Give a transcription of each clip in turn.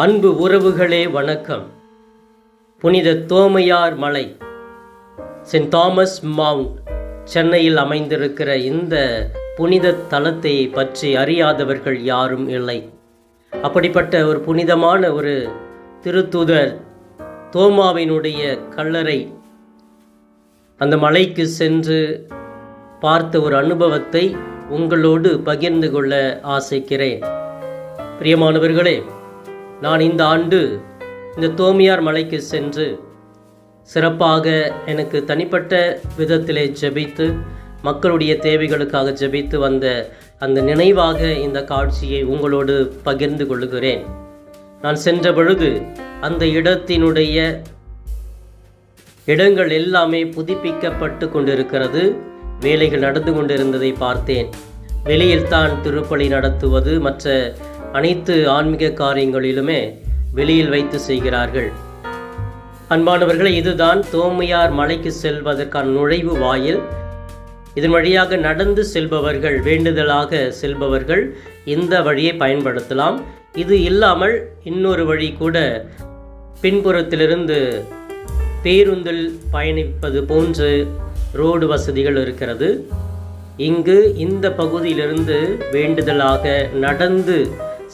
அன்பு உறவுகளே வணக்கம். புனித தோமையார் மலை சென்ட் தாமஸ் மவுண்ட் சென்னையில் அமைந்திருக்கிற இந்த புனித தலத்தை பற்றி அறியாதவர்கள் யாரும் இல்லை. அப்படிப்பட்ட ஒரு புனிதமான ஒரு திருத்துதர் தோமாவினுடைய கல்லறை அந்த மலைக்கு சென்று பார்த்த ஒரு அனுபவத்தை உங்களோடு பகிர்ந்து கொள்ள ஆசைக்கிறேன். பிரியமானவர்களே நான் இந்த ஆண்டு இந்த தோமியார் மலைக்கு சென்று சிறப்பாக எனக்கு தனிப்பட்ட விதத்திலே ஜெபித்து மக்களுடைய தேவைகளுக்காக ஜெபித்து வந்த அந்த நினைவாக இந்த காட்சியை உங்களோடு பகிர்ந்து கொள்கிறேன். நான் சென்ற பொழுது அந்த இடத்தினுடைய இடங்கள் எல்லாமே புதுப்பிக்கப்பட்டு கொண்டிருக்கிறது. வேலைகள் நடந்து கொண்டிருந்ததை பார்த்தேன். வெளியில் தான் திருப்பலி நடத்துவது மற்ற அனைத்து ஆன்மீக காரியங்களிலுமே வெளியில் வைத்து செய்கிறார்கள். அன்பானவர்களே இதுதான் தோமையார் மலைக்கு செல்வதற்கான நுழைவு வாயில். இதன் வழியாக நடந்து செல்பவர்கள் வேண்டுதலாக செல்பவர்கள் இந்த வழியை பயன்படுத்தலாம். இது இல்லாமல் இன்னொரு வழி கூட பின்புறத்திலிருந்து பேருந்தில் பயணிப்பது போன்று ரோடு வசதிகள் இருக்கிறது. இங்கு இந்த பகுதியிலிருந்து வேண்டுதலாக நடந்து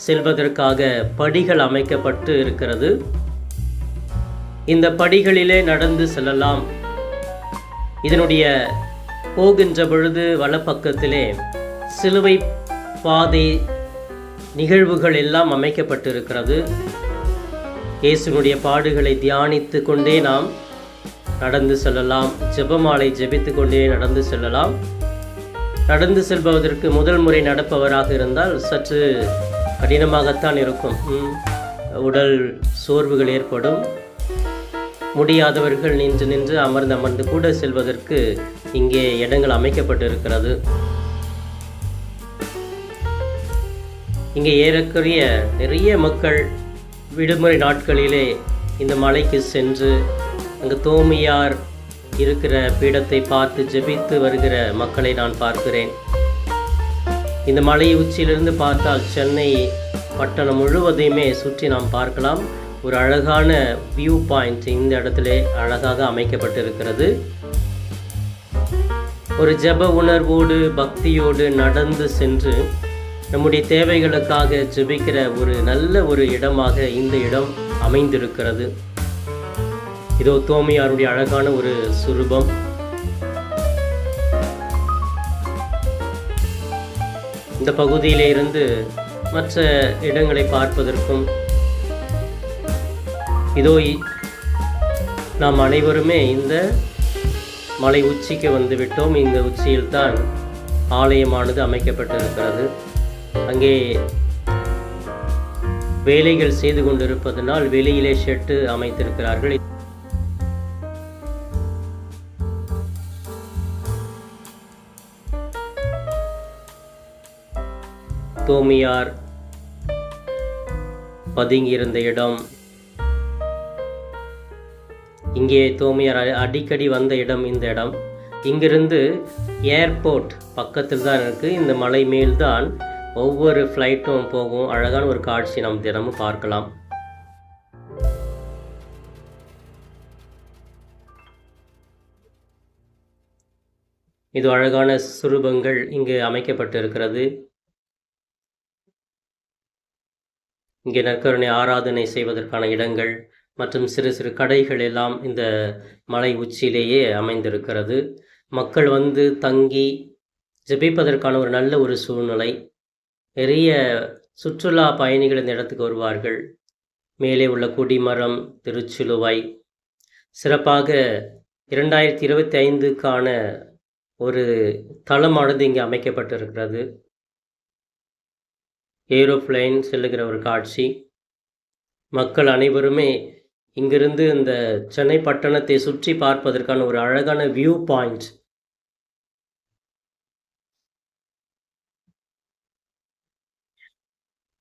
செல்வதற்காக படிகள் அமைக்கப்பட்டு இருக்கிறது. இந்த படிகளிலே நடந்து செல்லலாம். இதனுடைய போகின்ற பொழுது வலப்பக்கத்திலே சிலுவை பாதை நிகழ்வுகள் எல்லாம் அமைக்கப்பட்டிருக்கிறது. இயேசுனுடைய பாடுகளை தியானித்து கொண்டே நாம் நடந்து செல்லலாம். ஜெபமாலை ஜெபித்து கொண்டே நடந்து செல்லலாம். நடந்து செல்பவதற்கு முதல் முறை நடப்பவராக இருந்தால் சற்று கடினமாகத்தான் இருக்கும். உடல் சோர்வுகள் ஏற்படும். முடியாதவர்கள் நின்று நின்று அமர்ந்து அமர்ந்து கூட செல்வதற்கு இங்கே இடங்கள் அமைக்கப்பட்டிருக்கிறது. இங்கே ஏறக்குறைய நிறைய மக்கள் விடுமுறை நாட்களிலே இந்த மலைக்கு சென்று அங்கு தோமியார் இருக்கிற பீடத்தை பார்த்து ஜெபித்து வருகிற மக்களை நான் பார்க்கிறேன். இந்த மலை உச்சியிலிருந்து பார்த்தால் சென்னை பட்டணம் முழுவதையுமே சுற்றி நாம் பார்க்கலாம். ஒரு அழகான வியூ பாயிண்ட் இந்த இடத்துல அழகாக அமைக்கப்பட்டிருக்கிறது. ஒரு ஜெப உணர்வோடு பக்தியோடு நடந்து சென்று நம்முடைய தேவைகளுக்காக ஜெபிக்கிற ஒரு நல்ல ஒரு இடமாக இந்த இடம் அமைந்திருக்கிறது. இதோ தோமையாருடைய அழகான ஒரு சுரூபம். இந்த பகுதியிலே இருந்து மற்ற இடங்களை பார்ப்பதற்கும் இதோ நாம் அனைவருமே இந்த மலை உச்சிக்கு வந்துவிட்டோம். இந்த உச்சியில்தான் ஆலயமானது அமைக்கப்பட்டிருக்கிறது. அங்கே வேலைகள் செய்து கொண்டிருப்பதனால் வெளியிலே ஷெட்டு அமைத்திருக்கிறார்கள். தோமியார் பதுங்கியிருந்த இடம். இங்கே தோமியார் அடிக்கடி வந்த இடம் இந்த இடம். இங்கிருந்து ஏர்போர்ட் பக்கத்தில் தான் இருக்குது இந்த மலை மேல் தான் ஒவ்வொரு ஃப்ளைட்டும் போகும். அழகான ஒரு காட்சி நாம் தினமும் பார்க்கலாம். இது அழகான சுரூபங்கள் இங்கு அமைக்கப்பட்டிருக்கிறது. இங்கே நற்கருணை ஆராதனை செய்வதற்கான இடங்கள் மற்றும் சிறு சிறு கடைகள் எல்லாம் இந்த மலை உச்சியிலேயே அமைந்திருக்கிறது. மக்கள் வந்து தங்கி ஜெபிப்பதற்கான ஒரு நல்ல ஒரு சூழ்நிலை. நிறைய சுற்றுலா பயணிகள் இந்த இடத்துக்கு வருவார்கள். மேலே உள்ள குடிமரம் திருச்சிலுவை. சிறப்பாக இரண்டாயிரத்தி இருபத்தி ஐந்துக்கான ஒரு தளமானது இங்கே அமைக்கப்பட்டிருக்கிறது. ஏரோப்ளைன் செல்லுகிற ஒரு காட்சி. மக்கள் அனைவருமே இங்கிருந்து இந்த சென்னை பட்டணத்தை சுற்றி பார்ப்பதற்கான ஒரு அழகான வியூ பாயிண்ட்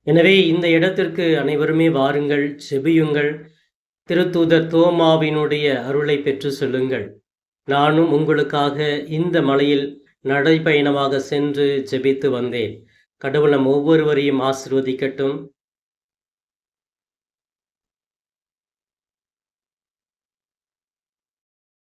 எனவே இந்த இடத்திற்கு அனைவருமே வாருங்கள் செபியுங்கள். திருத்தூதர் தோமாவினுடைய அருளை பெற்று செல்லுங்கள். நானும் உங்களுக்காக இந்த மலையில் நடைப்பயணமாக சென்று ஜெபித்து வந்தேன். கடவுள் நம் ஒவ்வொருவரையும் ஆசிர்வதிக்கட்டும்.